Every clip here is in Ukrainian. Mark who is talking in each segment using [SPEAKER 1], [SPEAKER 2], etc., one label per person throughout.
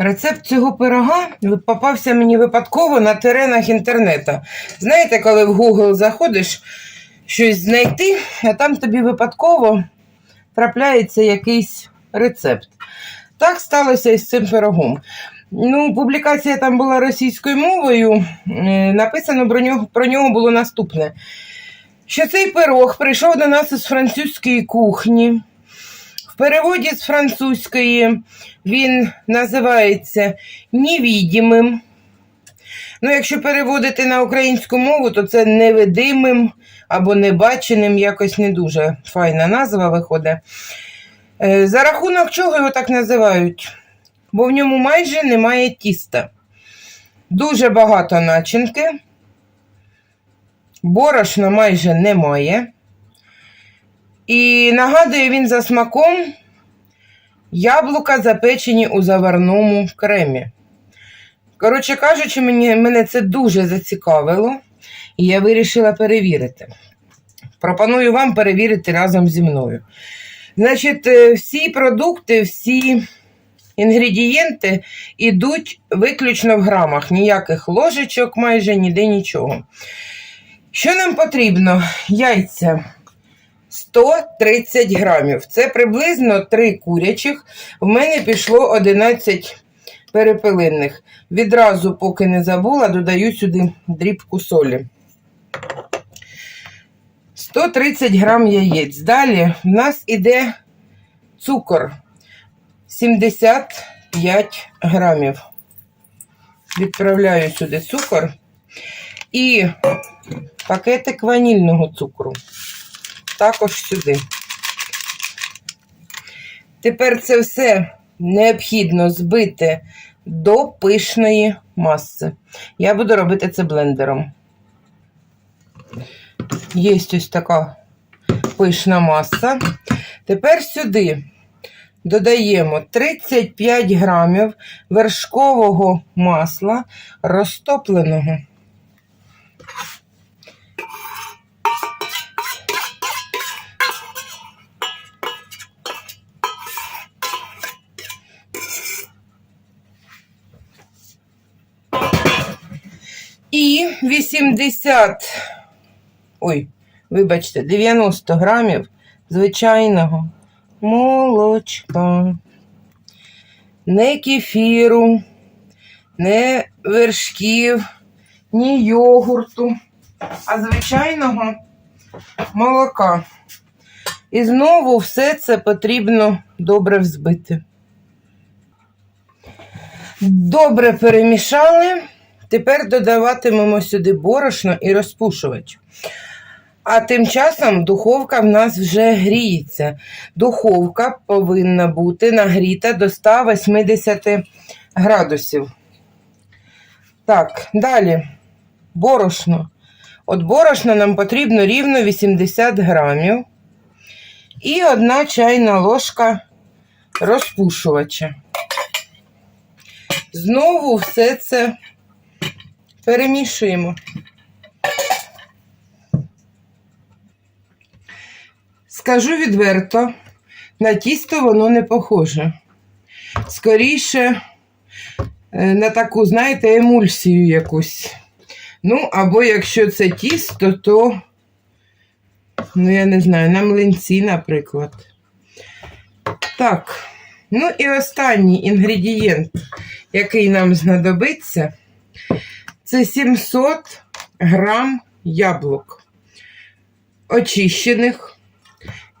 [SPEAKER 1] Рецепт цього пирога попався мені випадково на теренах інтернету. Знаєте, коли в Google заходиш щось знайти, а там тобі випадково трапляється якийсь рецепт. Так сталося і з цим пирогом. Ну, публікація там була російською мовою. Е, Написано про нього, про нього було наступне: що цей пирог прийшов до нас із французької кухні. В переводі з французької він називається невідімим. Ну, якщо переводити на українську мову, то це невидимим або небаченим, якось не дуже файна назва виходить. Е, За рахунок чого його так називають? Бо в ньому майже немає тіста. Дуже багато начинки. Борошна майже немає. І нагадує він за смаком яблука запечені у заварному кремі. Коротше кажучи, мені, мене це дуже зацікавило, і я вирішила перевірити. Пропоную вам перевірити разом зі мною. Значить, е, всі продукти, всі інгредієнти йдуть виключно в грамах, ніяких ложечок, майже ніде нічого. Що нам потрібно? Яйця 130 грамів. Це приблизно 3 курячих. В мене пішло 11 перепелинних. Відразу, поки не забула, додаю сюди дрібку солі. 130 грам яєць. Далі в нас іде цукор 75 грамів. Відправляю сюди цукор і пакетик ванільного цукру. Також сюди. Тепер це все необхідно збити до пишної маси. Я буду робити це блендером. Є ось така пишна маса. Тепер сюди додаємо 35 грамів вершкового масла розтопленого. І 80, ой, вибачте, 90 грамів звичайного молочка. Не кефіру, не вершків, ні йогурту, а звичайного молока. І знову все це потрібно добре взбити. Добре перемішали. Тепер додаватимемо сюди борошно і розпушувач. А тим часом духовка в нас вже гріється. Духовка повинна бути нагріта до 180 градусів. Так, далі борошно. От борошна нам потрібно рівно 80 грамів. І одна чайна ложка розпушувача. Знову все це перемішуємо. Скажу відверто, на тісто воно не похоже. Скоріше е, на таку, знаєте, емульсію якусь. Ну, або якщо це тісто, то, ну, я не знаю, на млинці, наприклад. Так, ну і останній інгредієнт, який нам знадобиться, це 700 грам яблук, очищених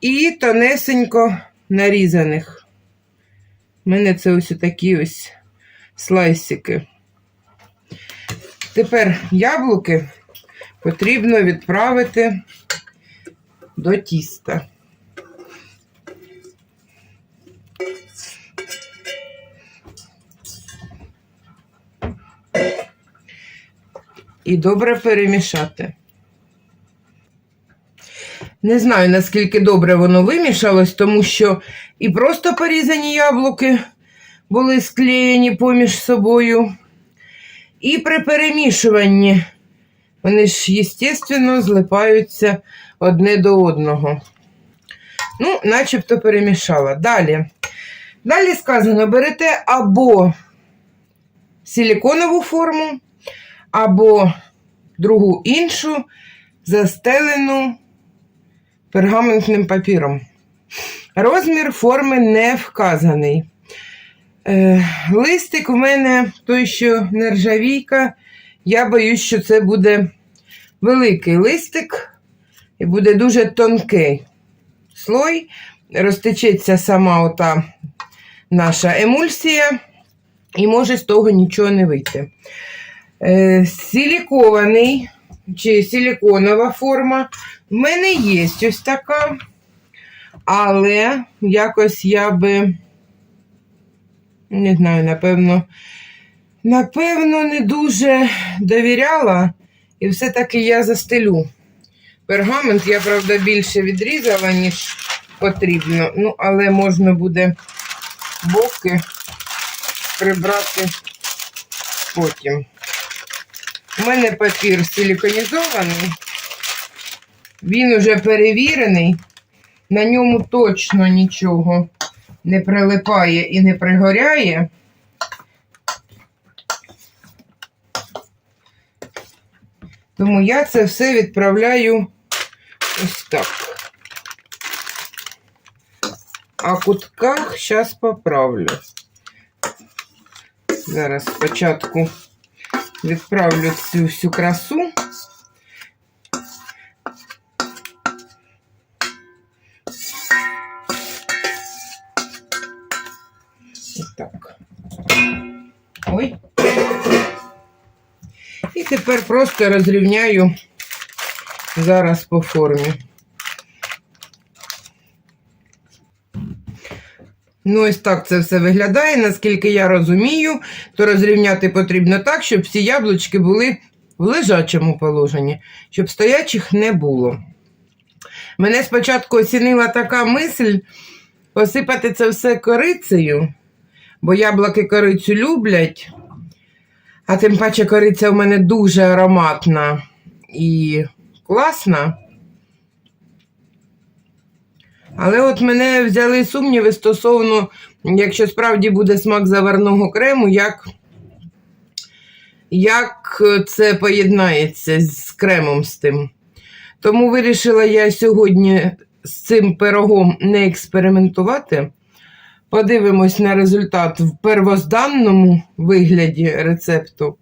[SPEAKER 1] і тонесенько нарізаних. У мене це ось такі ось слайсики. Тепер яблуки потрібно відправити до тіста. І добре перемішати. Не знаю, наскільки добре воно вимішалось, тому що і просто порізані яблуки були склеєні поміж собою. І при перемішуванні вони ж, естественно, злипаються одне до одного. Ну, начебто перемішала. Далі. Далі сказано, берете або силіконову форму, або другу іншу, застелену пергаментним папіром. Розмір форми не вказаний. Е, листик в мене той, що нержавійка. Я боюсь, що це буде великий листик і буде дуже тонкий слой. Розтечеться сама ота наша емульсія, і може з того нічого не вийти. Е, силікований чи силіконова форма в мене є ось така, але якось я би, не знаю, напевно, напевно, не дуже довіряла, і все-таки я застелю. Пергамент я, правда, більше відрізала, ніж потрібно. Ну, але можна буде боки прибрати потім. У мене папір силіконізований, він уже перевірений, на ньому точно нічого не прилипає і не пригоряє. Тому я це все відправляю ось так. А кутках зараз поправлю. Зараз спочатку відправлю цю всю красу. Так. Ой. І тепер просто розрівняю зараз по формі. Ну, ось так це все виглядає. Наскільки я розумію, то розрівняти потрібно так, щоб всі яблучки були в лежачому положенні, щоб стоячих не було. Мене спочатку оцінила така мисль посипати це все корицею, бо яблуки корицю люблять, а тим паче кориця у мене дуже ароматна і класна. Але от мене взяли сумніви стосовно, якщо справді буде смак заварного крему, як, як це поєднається з кремом з тим. Тому вирішила я сьогодні з цим пирогом не експериментувати. Подивимось на результат в первозданному вигляді рецепту.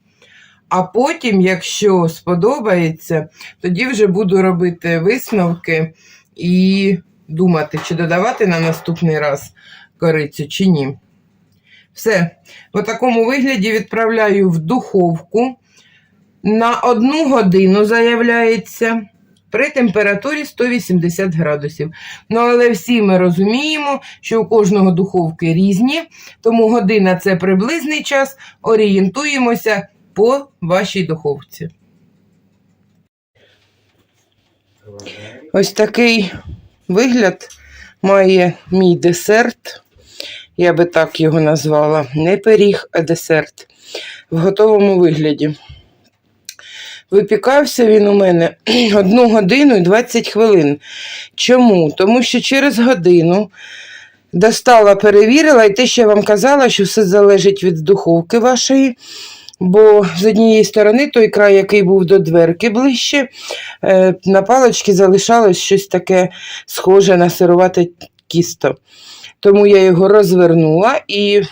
[SPEAKER 1] А потім, якщо сподобається, тоді вже буду робити висновки і думати, чи додавати на наступний раз корицю, чи ні. Все. В такому вигляді відправляю в духовку. На одну годину заявляється при температурі 180 градусів. Ну, але всі ми розуміємо, що у кожного духовки різні, тому година це приблизний час. Орієнтуємося по вашій духовці. Ось такий вигляд має мій десерт. Я би так його назвала. Не пиріг, а десерт. В готовому вигляді. Випікався він у мене 1 годину і 20 хвилин. Чому? Тому що через годину достала, перевірила, і те, що я вам казала, що все залежить від духовки вашої. Бо з однієї сторони той край, який був до дверки ближче, е, на паличці залишалось щось таке схоже на сирувате кісто. Тому я його розвернула і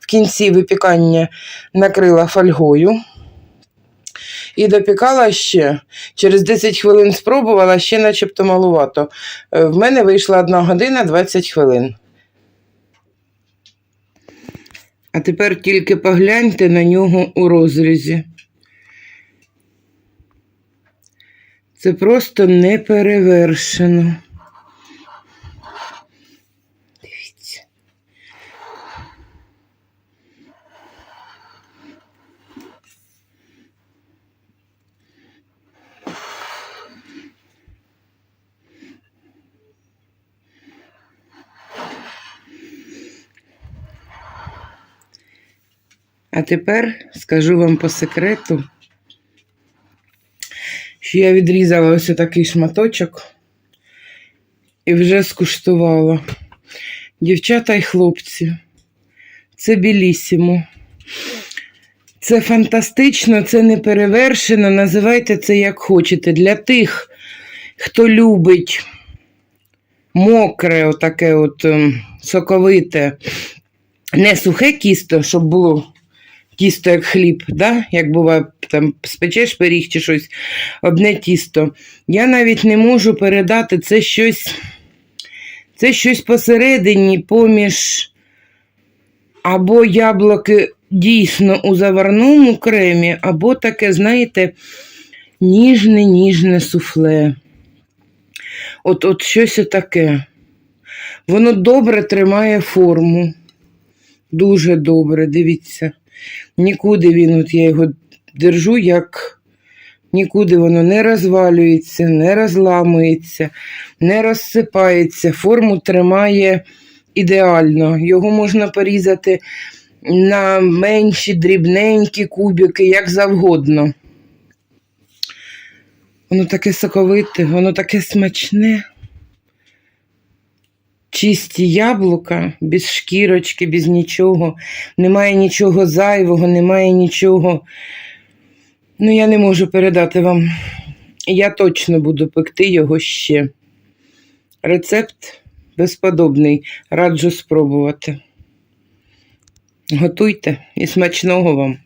[SPEAKER 1] в кінці випікання накрила фольгою. І допікала ще. Через 10 хвилин спробувала, ще начебто малувато. Е, В мене вийшла 1 година 20 хвилин. А тепер тільки погляньте на нього у розрізі. Це просто неперевершено. А тепер скажу вам по секрету, що я відрізала ось такий шматочок і вже скуштувала. Дівчата й хлопці, це білісімо. Це фантастично, це неперевершено. Називайте це як хочете. Для тих, хто любить мокре, отаке от ем, соковите, не сухе кісто, щоб було тісто як хліб, да? як буває, там спечеш пиріг чи щось, одне тісто. Я навіть не можу передати це щось, це щось посередині, поміж або яблуки дійсно у заварному кремі, або таке, знаєте, ніжне, ніжне суфле. От, от щось таке. Воно добре тримає форму. Дуже добре, дивіться. Нікуди він, от я його держу, як нікуди воно не розвалюється, не розламується, не розсипається. Форму тримає ідеально. Його можна порізати на менші, дрібненькі кубики, як завгодно. Воно таке соковите, воно таке смачне. Чисті яблука, без шкірочки, без нічого. Немає нічого зайвого, немає нічого. Ну, я не можу передати вам. Я точно буду пекти його ще. Рецепт безподобний. Раджу спробувати. Готуйте і смачного вам.